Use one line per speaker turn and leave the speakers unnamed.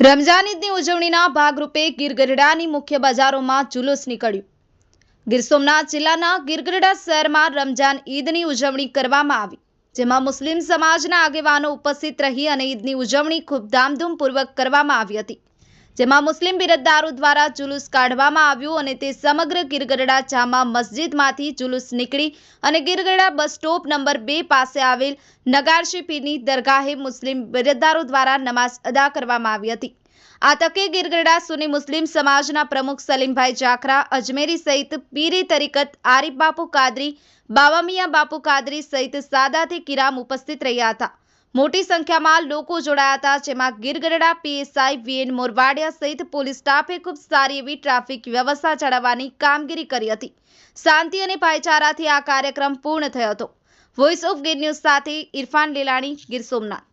રમઝાન ઈદની ઉજવણીના ભાગરૂપે ગીરગઢડાની મુખ્ય બજારોમાં જુલુસ નીકળ્યું. ગીર સોમનાથ જિલ્લાના ગીરગઢડા શહેરમાં રમઝાન ઈદની ઉજવણી કરવામાં આવી, જેમાં મુસ્લિમ સમાજના આગેવાનો ઉપસ્થિત રહી અને ઈદની ઉજવણી ખૂબ ધામધૂમપૂર્વક કરવામાં આવી હતી. જેમાં મુસ્લિમ બિરદદારો દ્વારા જુલુસ કાઢવામાં આવ્યું અને તે સમગ્ર ગીરગઢડા જામા મસ્જિદમાંથી જુલુસ નીકળી અને ગીરગઢડા બસ સ્ટોપ નંબર બે પાસે આવેલ નગારશી દરગાહે મુસ્લિમ બિરદદારો દ્વારા નમાઝ અદા કરવામાં આવી હતી. આ તકે ગીરગઢડા સુની મુસ્લિમ સમાજના પ્રમુખ સલીમભાઈ જાખરા, અજમેરી સહિત પીરી તરીકત આરીફ બાપુ કાદરી, બાવામિયા બાપુ કાદરી સહિત સાદાથી કિરામ ઉપસ્થિત રહ્યા હતા. મોટી સંખ્યામાં લોકો જોડાયા હતા, જેમાં ગીરગઢડા, પીએસઆઈ, વીએન મોરવાડિયા સહિત પોલીસ સ્ટાફે ખૂબ સારી એવી ટ્રાફિક વ્યવસ્થા જાળવવાની કામગીરી કરી હતી. શાંતિ અને ભાઈચારાથી આ કાર્યક્રમ પૂર્ણ થયો હતો. વોઇસ ઓફ ગીર ન્યૂઝ સાથે ઇરફાન લીલાણી, ગીર સોમનાથ.